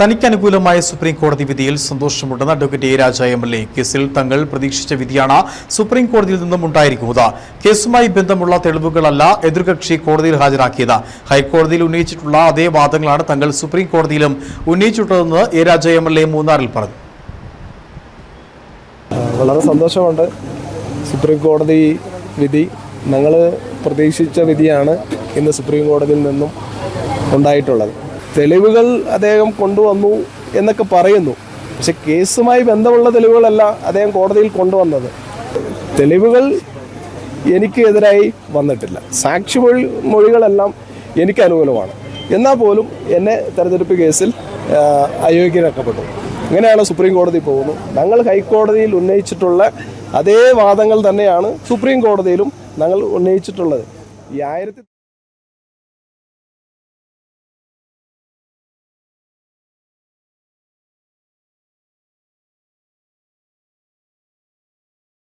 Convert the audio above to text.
തനിക്ക് അനുകൂലമായ സുപ്രീം കോടതി വിധിയിൽ സന്തോഷമുണ്ടെന്ന് advocate A Raja M L A. കേസിൽ തങ്ങൾ പ്രതീക്ഷിച്ച വിധിയാണ് സുപ്രീം കോടതിയിൽ നിന്നും ഉണ്ടായിരിക്കുന്നത്. കേസുമായി ബന്ധമുള്ള തെളിവുകളല്ല എതിർകക്ഷി കോടതിയിൽ ഹാജരാക്കിയത്. ഹൈക്കോടതിയിൽ ഉന്നയിച്ചിട്ടുള്ള അതേ വാദങ്ങളാണ് തങ്ങൾ സുപ്രീം കോടതിയിലും ഉന്നയിച്ചിട്ടുള്ളതെന്ന് A Raja M L A മൂന്നാറിൽ പറഞ്ഞു. വളരെ സന്തോഷമുണ്ട്. സുപ്രീം കോടതി വിധി ഞങ്ങൾ പ്രതീക്ഷിച്ച വിധിയാണ് ഇന്ന് സുപ്രീം കോടതിയിൽ നിന്നും ഉണ്ടായിട്ടുള്ളത്. തെളിവുകൾ അദ്ദേഹം കൊണ്ടുവന്നു എന്നൊക്കെ പറയുന്നു. പക്ഷെ കേസുമായി ബന്ധമുള്ള തെളിവുകളല്ല അദ്ദേഹം കോടതിയിൽ കൊണ്ടുവന്നത്. തെളിവുകൾ എനിക്ക് എതിരായി വന്നിട്ടില്ല. സാക്ഷി മൊഴി മൊഴികളെല്ലാം എനിക്ക് അനുകൂലമാണ്. എന്നാൽ പോലും എന്നെ തെരഞ്ഞെടുപ്പ് കേസിൽ അയോഗ്യനാക്കപ്പെട്ടു ഇങ്ങനെയാണ് സുപ്രീം കോടതി പോകുന്നത്. ഞങ്ങൾ ഹൈക്കോടതിയിൽ ഉന്നയിച്ചിട്ടുള്ള അതേ വാദങ്ങൾ തന്നെയാണ് സുപ്രീം കോടതിയിലും ഞങ്ങൾ ഉന്നയിച്ചിട്ടുള്ളത്. ഈ ആയിരത്തി